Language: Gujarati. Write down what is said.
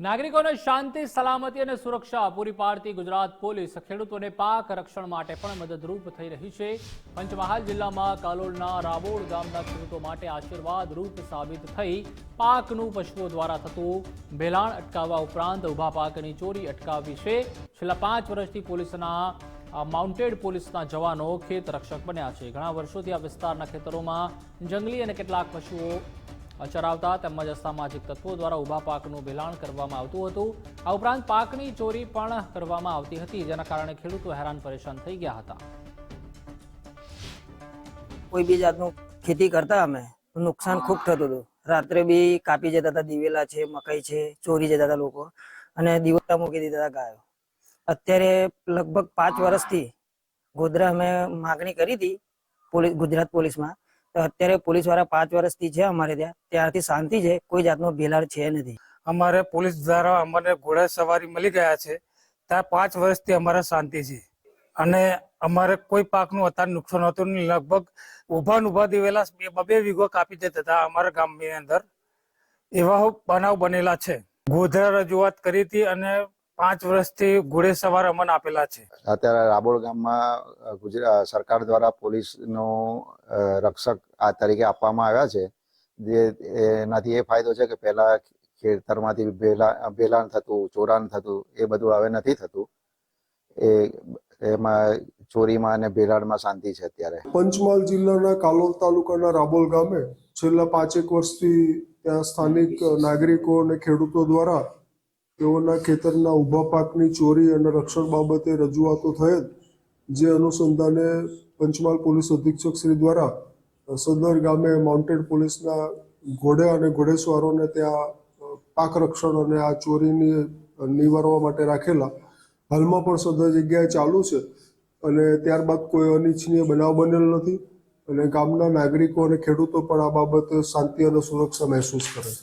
નાગરિકોને શાંતિ, સલામતી અને સુરક્ષા પૂરી પાડતી ગુજરાત પોલીસ ખેડૂતોને પાક રક્ષણ માટે પણ મદદરૂપ થઈ રહી છે. પંચમહાલ જિલ્લામાં કાલોલના રાબોડ ગામના ખેડૂતો માટે આશીર્વાદ રૂપ સાબિત થઈ પાકનું પશુઓ દ્વારા થતું ભેલાણ અટકાવવા ઉપરાંત ઊભા પાકની ચોરી અટકાવી છે. છેલ્લા પાંચ વર્ષથી પોલીસના માઉન્ટેડ પોલીસના જવાનો ખેત રક્ષક બન્યા છે. ઘણા વર્ષોથી આ વિસ્તારના ખેતરોમાં જંગલી અને કેટલાક પશુઓ ચરાવતા તેમજ સામાજિક તત્વો દ્વારા ઊભા પાકનું વેલાણ કરવામાં આવતું હતું. આ ઉપરાંત પાકની ચોરી પણ કરવામાં આવતી હતી જેના કારણે ખેડૂતો હેરાન પરેશાન થઈ ગયા હતા. કોઈ બી જાતનું ખેતી કરતા અમે નુકસાન ખૂબ થતું હતું. રાત્રે બી કાપી જતા હતા દિવેલા છે મકાઈ છે ચોરી જતા હતા લોકો. અને દિવસા મૂકી દીધા હતા ગાયો. અત્યારે લગભગ પાંચ વર્ષથી ગોધરા અમે માગણી કરી હતી પોલીસ ગુજરાત પોલીસમાં. અત્યારે પોલીસવાળા પાંચ વર્ષથી છે અમારે ત્યાં. ત્યારથી શાંતિ છે, કોઈ જાતનો ભેલાર છે નથી. અમારે પોલીસ દ્વારા અમને ઘોડા સવારી મળી ગયા છે. ત્યાં પાંચ વર્ષથી અમારે શાંતિ છે. અને અમારે કોઈ પાકનું અત્યારે નુકસાન હતું નહીં લગભગ ઊભા ઊભા દિવેલા બબે વીઘો કાપી જતા હતા અમારા ગામની અંદર. એવા બનાવ બનેલા છે. ગોધરા રજૂઆત કરી હતી અને પાંચ વર્ષથી ઘોડે સવાર અમને આપેલા છે. અત્યારે રાબોડ ગામમાં ગુજરાત સરકાર દ્વારા પોલીસનો રક્ષક આ તરીકે આપવામાં આવ્યા છે. જે એનાથી એ ફાયદો છે કે પહેલા ખેતરમાંથી ભેલા ભેલાણ થતું ચોરાણ થતું એ બધું હવે નથી થતું. એ એમાં ચોરીમાં અને ભેલાણમાં શાંતિ છે અત્યારે. પંચમહાલ જિલ્લાના કાલોલ તાલુકાના રાબોલ ગામે છેલ્લા પાંચેક વર્ષથી ત્યાં સ્થાનિક નાગરિકો અને ખેડૂતો દ્વારા તેઓના ખેતરના ઊભા પાકની ચોરી અને રક્ષણ બાબતે રજૂઆતો થયેલ, જે અનુસંધાને પંચમહાલ પોલીસ અધિક્ષક શ્રી દ્વારા સદર ગામે માઉન્ટેડ પોલીસના ઘોડે અને ઘોડેસવારોને ત્યાં પાક રક્ષણ અને આ ચોરીની નિવારવા માટે રાખેલા. હાલમાં પણ સદર જગ્યાએ ચાલુ છે અને ત્યારબાદ કોઈ અનિચ્છનીય બનાવ બનેલ નથી અને ગામના નાગરિકો અને ખેડૂતો પણ આ બાબતે શાંતિ અને સુરક્ષા મહેસૂસ કરે છે.